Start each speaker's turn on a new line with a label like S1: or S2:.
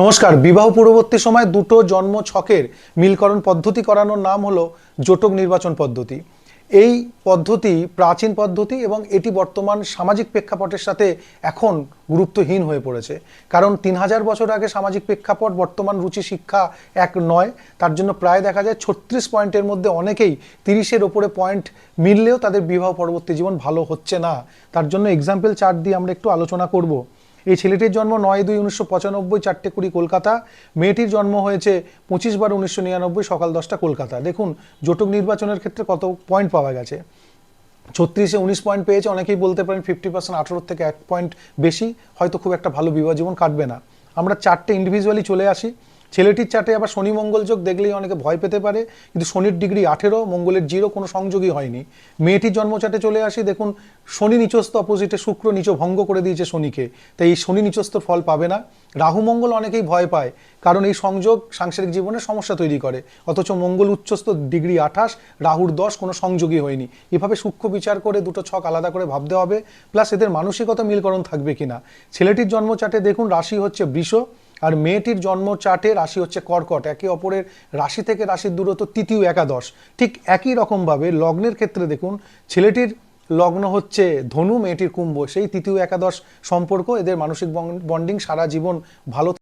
S1: নমস্কার। বিবাহ পূর্ববর্তী সময় দুটো জন্ম ছকের মিলকরণ পদ্ধতি করানোর নাম হলো জোটক নির্বাচন পদ্ধতি। এই পদ্ধতি প্রাচীন পদ্ধতি এবং এটি বর্তমান সামাজিক প্রেক্ষাপটের সাথে এখন গুরুত্বহীন হয়ে পড়েছে। কারণ তিন হাজার বছর আগে সামাজিক প্রেক্ষাপট বর্তমান রুচি শিক্ষা এক নয়, তার জন্য প্রায় দেখা যায় ছত্রিশ পয়েন্টের মধ্যে অনেকেই তিরিশের ওপরে পয়েন্ট মিললেও তাদের বিবাহ পরবর্তী জীবন ভালো হচ্ছে না। তার জন্য এক্সাম্পল চার্ট দিয়ে আমরা একটু আলোচনা করব। এই ছেলেটির জন্ম নয় দুই উনিশশো পঁচানব্বই, চারটে কুড়ি কলকাতা। মেয়েটির জন্ম হয়েছে পঁচিশ বার উনিশশো নিরানব্বই, সকাল দশটা কলকাতা। দেখুন, জোটক নির্বাচনের ক্ষেত্রে কত পয়েন্ট পাওয়া গেছে? ছত্রিশে উনিশ পয়েন্ট পেয়েছে, অনেকেই বলতে পারেন ফিফটি পার্সেন্ট আঠারোর থেকে এক পয়েন্ট বেশি, হয়তো খুব একটা ভালো বিবাহ জীবন কাটবে না। আমরা চারটে ইন্ডিভিজুয়ালি চলে আসি। ছেলেটির চার্টে আবার শনি মঙ্গল যোগ দেখলেই অনেকে ভয় পেতে পারে, কিন্তু শনির ডিগ্রি আঠেরো, মঙ্গলের জিরো কোনো সংযোগই হয়নি। মেয়েটির জন্ম চার্টে চলে আসি, দেখুন, শনি নিচস্থ অপোজিটে শুক্র নিচ ভঙ্গ করে দিয়েছে শনিকে, তাই এই শনি নিচস্থর ফল পাবে না। রাহু মঙ্গল অনেকেই ভয় পায়, কারণ এই সংযোগ সাংসারিক জীবনে সমস্যা তৈরি করে, অথচ মঙ্গল উচ্চস্থ ডিগ্রি আঠাশ, রাহুর দশ কোনো সংযোগই হয়নি। এভাবে সূক্ষ্ম বিচার করে দুটো ছক আলাদা করে ভাবতে হবে, প্লাস এদের মানসিকতা মিলকরণ থাকবে কিনা। ছেলেটির জন্ম চার্টে দেখুন, রাশি হচ্ছে বৃষ আর মেয়েটির জন্ম চার্টে রাশি হচ্ছে কর্কট। একে অপরের রাশি থেকে রাশির দূরত্ব তৃতীয় একাদশ। ঠিক একই রকমভাবে লগ্নের ক্ষেত্রে দেখুন, ছেলেটির লগ্ন হচ্ছে ধনু, মেয়েটির কুম্ভ। সেই তৃতীয় একাদশ সম্পর্ক, এদের মানসিক বন্ডিং সারা জীবন ভালো